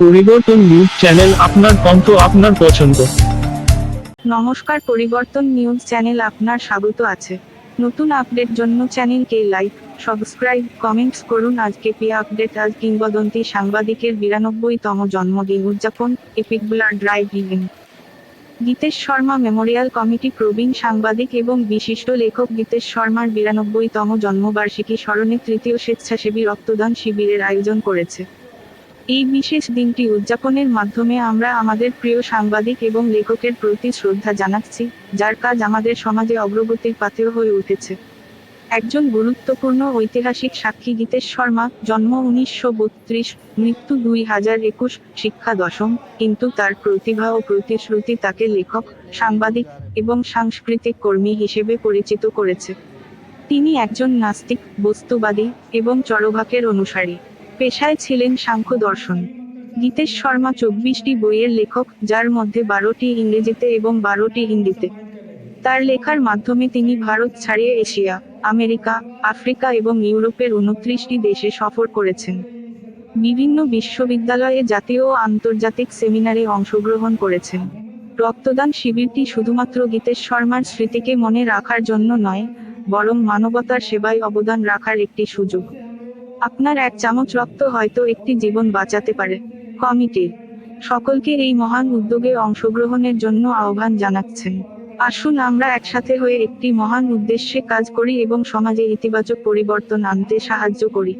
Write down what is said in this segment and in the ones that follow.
পরিবর্তন news channel আপনার কণ্ঠ, আপনার পছন্দ। নমস্কার, পরিবর্তন নিউজ চ্যানেল আপনার স্বাগত আছে। নতুন আপডেট জন্য চ্যানেলকে লাইক, সাবস্ক্রাইব, কমেন্টস করুন। আজকে পি আপডেট? আজ কিংবদন্তি সাংবাদিকের বিরানব্বইতম জন্মদিন উদযাপন epic blood drive event Gitesh Sharma memorial committee প্রবীণ সাংবাদিক এবং বিশিষ্ট লেখক গীতেশ শর্মার বিরানব্বইতম জন্মবার্ষিকী স্মরণে তৃতীয় স্বেচ্ছাসেবী রক্তদান শিবিরের আয়োজন করেছে। এই বিশেষ দিনটি উদযাপনের মাধ্যমে আমরা আমাদের প্রিয় সাংবাদিক এবং লেখকের প্রতি শ্রদ্ধা জানাচ্ছি, যার কাজ আমাদের সমাজে অগ্রগতির পাথেয় হয়ে উঠেছে। একজন গুরুত্বপূর্ণ ঐতিহাসিক সাক্ষী গীতেশ শর্মা, জন্ম উনিশশো বত্রিশ, মৃত্যু দুই হাজার একুশ, শিক্ষা দশম, কিন্তু তার প্রতিভা ও প্রতিশ্রুতি তাকে লেখক, সাংবাদিক এবং সাংস্কৃতিক কর্মী হিসেবে পরিচিত করেছে। তিনি একজন নাস্তিক, বস্তুবাদী এবং চরভাকের অনুসারী। পেশায় ছিলেন সাংখ্য দর্শন। গীতেশ শর্মা চব্বিশটি বইয়ের লেখক, যার মধ্যে বারোটি ইংরেজিতে এবং বারোটি হিন্দিতে। তার লেখার মাধ্যমে তিনি ভারত ছাড়িয়ে এশিয়া, আমেরিকা, আফ্রিকা এবং ইউরোপের উনত্রিশটি দেশে সফর করেছেন। বিভিন্ন বিশ্ববিদ্যালয়ে জাতীয় ও আন্তর্জাতিক সেমিনারে অংশগ্রহণ করেছেন। রক্তদান শিবিরটি শুধুমাত্র গীতেশ শর্মার স্মৃতিকে মনে রাখার জন্য নয়, বরং মানবতার সেবায় অবদান রাখার একটি সুযোগ। আপনার এক চামচ রক্ত হয়তো একটি জীবন বাঁচাতে পারে, কমিটি। সকলকে এই মহান উদ্যোগে অংশগ্রহণের জন্য আহ্বান জানাচ্ছেন। আসুন আমরা একসাথে হয়ে একটি মহান উদ্দেশ্যে কাজ করি এবং সমাজে ইতিবাচক পরিবর্তন আনতে সাহায্য করি।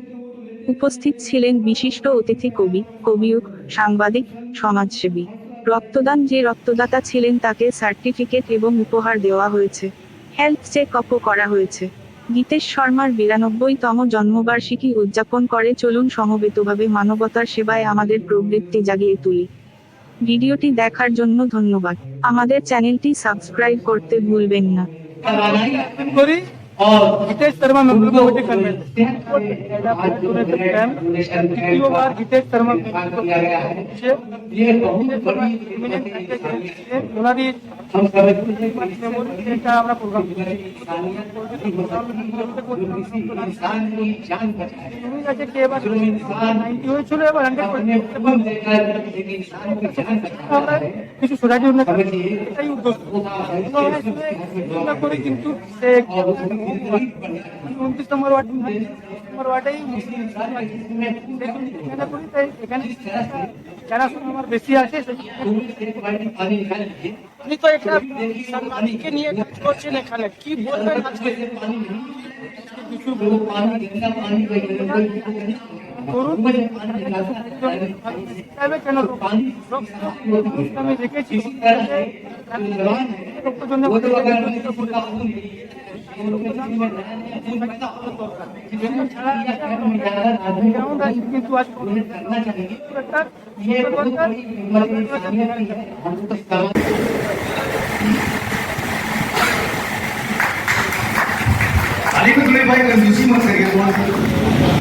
উপস্থিত ছিলেন বিশিষ্ট অতিথি কবি, কবিয়ক, সাংবাদিক, সমাজসেবী। রক্তদান যে রক্তদাতা ছিলেন তাকে সার্টিফিকেট এবং উপহার দেওয়া হয়েছে। হেলথ চেক আপও করা হয়েছে। গীতেশ শর্মার বিরানব্বইতম জন্মবার্ষিকী উদযাপন করে চলুন সমবেতভাবে মানবতার সেবায় আমাদের প্রবৃত্তি জাগিয়ে তুলি ভিডিওটি দেখার জন্য ধন্যবাদ আমাদের চ্যানেলটি সাবস্ক্রাইব করতে ভুলবেন না করি और Gitesh Sharma memorial committee convent donation তৃতীয়বার গীতেশ শর্মা किया गया है ये बहुत बड़ी ওনারই কিছু সোসাইটি উন্নত উনত্রিশ নম্বর ওয়ার্ড নম্বর ওয়ার্ডেই এখানে যারা আমার বেশি আছে আপনি তো একটা সাংবাদিককে নিয়ে কাজ করছেন এখানে কি বলবেন আজকে কিছু করুন চাইবে কেন আমি রেখেছি কিন্তু আজ Adik tu boleh bayar dengan musim masa dia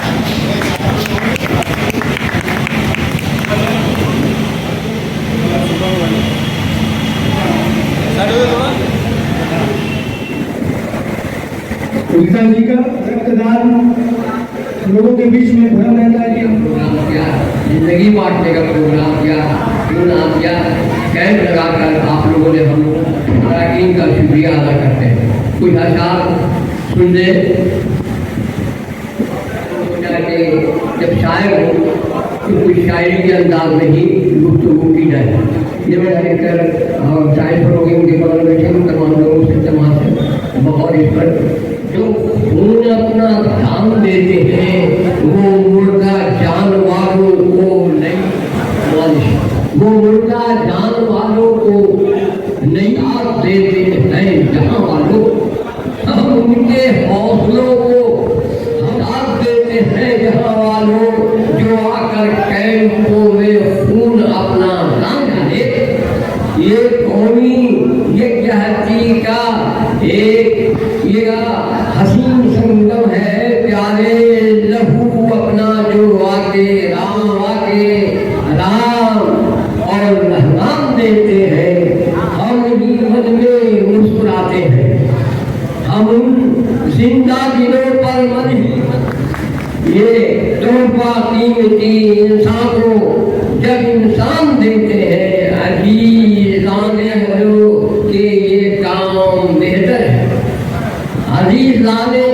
पिता जी का रक्तदान, लोगों के बीच में भरा रहता है। ज़िंदगी बांटने का प्रोग्राम किया, क्यों नाम किया? कैंप लगाकर आप लोगों ने हम अरकान का शुक्रिया अदा करते हैं। कुछ अशार सुन दे। सोचा जब शायर हो तो कुछ शायरी के अंदाज में ही गुफ्तगू की जाए। ये मैं अधिकतर शायर फरोगे उनके बगल में हूँ तमाम लोगों से तमाम से बकौल इस पर। जो खून अपना ध्यान देते हैं, वो मुर्गा जानवरों को नहीं मालिश, वो मुर्गा जानवरों को नहीं आग देते हैं, जहाँ वालों, हम उनके हौसलों को समझ में मुस्कुराते हैं। हम उन ज़िंदा दिलों पर मन ही। ये तोहफा कीमती इंसान को जब इंसान देते हैं अभी लाने हो के ये काम बेहतर है। अज़ीज़ लाने